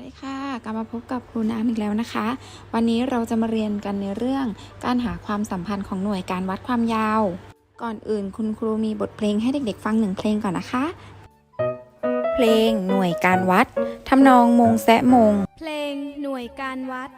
วัสดีค่ะ กลับมาพบกับครูน้ำอีกแล้วนะคะ วันนี้เราจะมาเรียนกันในเรื่องการหาความสัมพันธ์ของหน่วยการวัดความยาว ก่อนอื่นคุณครูมีบทเพลงให้เด็กๆ ฟังหนึ่งเพลงก่อนนะคะ เพลงหน่วยการวัดทำนองมงแซะมง เพลงหน่วยการวัด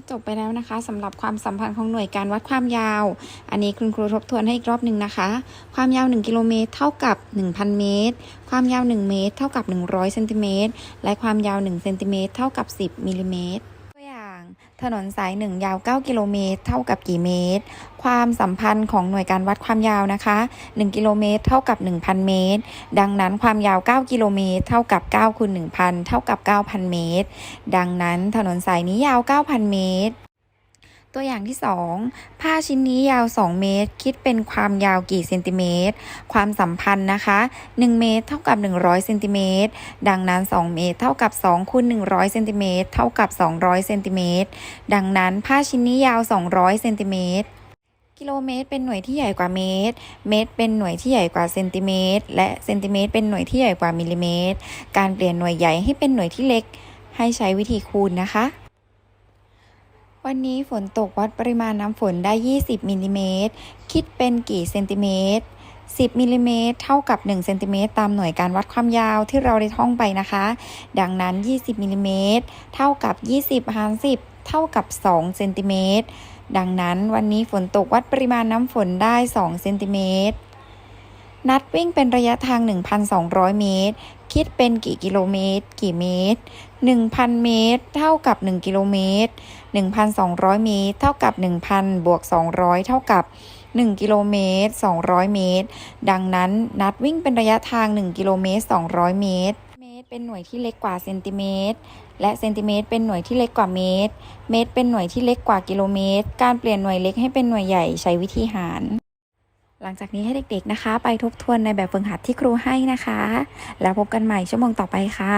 ก็จบไปแล้วนะคะสำหรับความสัมพันธ์ของหน่วยการวัดความยาว อันนี้คุณครูทบทวนให้อีกรอบหนึ่งนะคะ ความยาว 1 กิโลเมตรเท่ากับ 1,000 เมตร ความยาว 1 เมตร เท่ากับ 100เซนติเมตรและความยาว1เซนติเมตรเท่ากับ 10มิลลิเมตร ถนนสายหนึ่งยาว 9 กิโลเมตร เท่ากับกี่เมตร ความสัมพันธ์ของหน่วยการวัดความยาวนะคะ 1 กิโลเมตร เท่ากับ 1,000 เมตร ดังนั้นความยาว 9 กิโลเมตร เท่ากับ9คูณ1,000 เท่ากับ 9,000 เมตร ดังนั้นถนนสายนี้ยาว 9,000 เมตร ตัวอย่างที่ 2 ผ้าชิ้นนี้ยาว 2 เมตร คิดเป็นความยาวกี่เซนติเมตร ความสัมพันธ์นะคะ 1 เมตรเท่ากับ 100เซนติเมตร ดังนั้น 2 เมตรเท่ากับ2คูณ100เซนติเมตรเท่ากับ 200เซนติเมตร ดังนั้นผ้าชิ้นนี้ยาว 200เซนติเมตร กิโลเมตรเป็นหน่วยที่ใหญ่กว่าเมตร เมตรเป็นหน่วยที่ใหญ่กว่าเซนติเมตร และเซนติเมตรเป็นหน่วยที่ใหญ่กว่ามิลลิเมตร การเปลี่ยนหน่วยใหญ่ให้เป็นหน่วยที่เล็ก ให้ใช้วิธีคูณนะคะ วันนี้ฝนตกวัดปริมาณน้ำฝนได้ 20มิลลิเมตร คิดเป็นกี่เซนติเมตร 10มิลลิเมตรเท่ากับ1เซนติเมตรตามหน่วยการวัดความยาวที่เราได้ท่องไปนะคะ ดังนั้น 20มิลลิเมตรเท่ากับ 20หาร10 เท่ากับ2เซนติเมตร ดังนั้นวันนี้ฝนตกวัดปริมาณน้ำฝนได้2เซนติเมตร นัดวิ่งเป็นระยะทาง 1,200 เมตร คิดเป็นกี่กิโลเมตร กี่เมตร 1,000 เมตร เท่ากับ 1 กิโลเมตร 1,200 เมตร เท่ากับ 1,000 บวก 200 เท่ากับ 1 กิโลเมตร 200 เมตร ดังนั้นนัดวิ่งเป็นระยะทาง 1 กิโลเมตร 200 เมตร เมตร เป็นหน่วยที่เล็กกว่าเซนติเมตร และเซนติเมตร เป็นหน่วยที่เล็กกว่าเมตร เมตร เป็นหน่วยที่เล็กกว่ากิโลเมตร การเปลี่ยนหน่วยเล็กให้เป็นหน่วยใหญ่ใช้วิธีหาร หลังจากนี้ให้เด็กๆนะคะ ไปทบทวนในแบบฝึกหัดที่ครูให้นะคะ แล้วพบกันใหม่ชั่วโมงต่อไปค่ะ